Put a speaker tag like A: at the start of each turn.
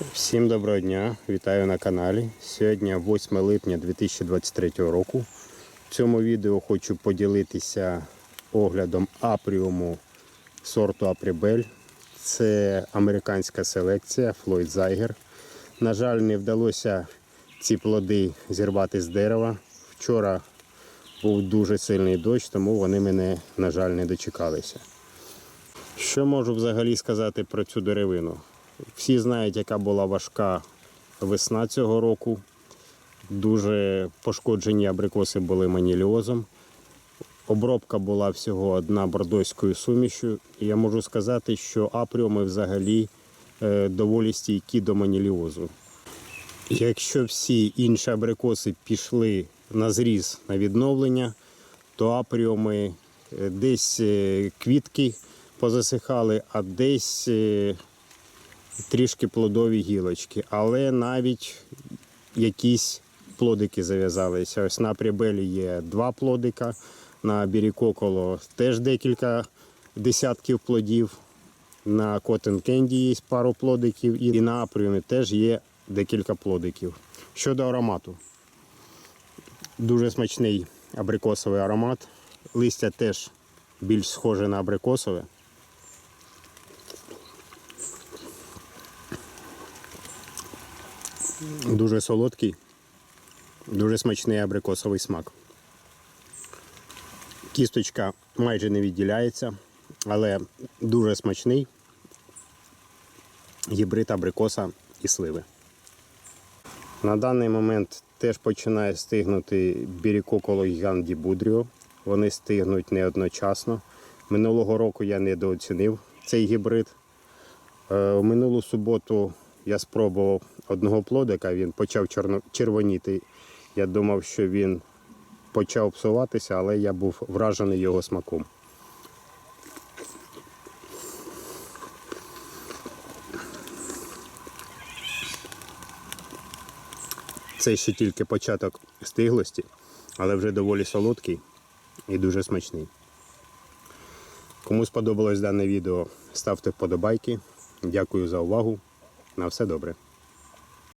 A: Всім доброго дня, вітаю на каналі. Сьогодні 8 липня 2023 року. В цьому відео хочу поділитися оглядом апріуму сорту Апрібель. Це американська селекція Флойд Зайгер. На жаль, не вдалося ці плоди зірвати з дерева. Вчора був дуже сильний дощ, тому вони мене, на жаль, не дочекалися. Що можу взагалі сказати про цю деревину? Всі знають, яка була важка весна цього року. Дуже пошкоджені абрикоси були маніліозом. Обробка була всього одна бордоською сумішю. І я можу сказати, що апріуми взагалі е, доволі стійкі до маніліозу. Якщо всі інші абрикоси пішли на зріз на відновлення, то апріуми е, десь е, квітки позасихали, а десь трішки плодові гілочки, але навіть якісь плодики зав'язалися. Ось на прибелі є два плодика, на бірікоколо теж декілька десятків плодів. На Cotton Candy є пару плодиків, і на апріумі теж є декілька плодиків. Щодо аромату, дуже смачний абрикосовий аромат. Листя теж більш схоже на абрикосове. Дуже солодкий, дуже смачний абрикосовий смак. Кісточка майже не відділяється, але дуже смачний гібрид абрикоса і сливи. На даний момент теж починає стигнути бірікоколо гіганді Будріо. Вони стигнуть не одночасно. Минулого року я недооцінив цей гібрид. Е, минулу суботу я спробував одного плодика, він почав червоніти. Я думав, що він почав псуватися, але я був вражений його смаком. Це ще тільки початок стиглості, але вже доволі солодкий і дуже смачний. Кому сподобалось дане відео, ставте вподобайки. Дякую за увагу. На все добре.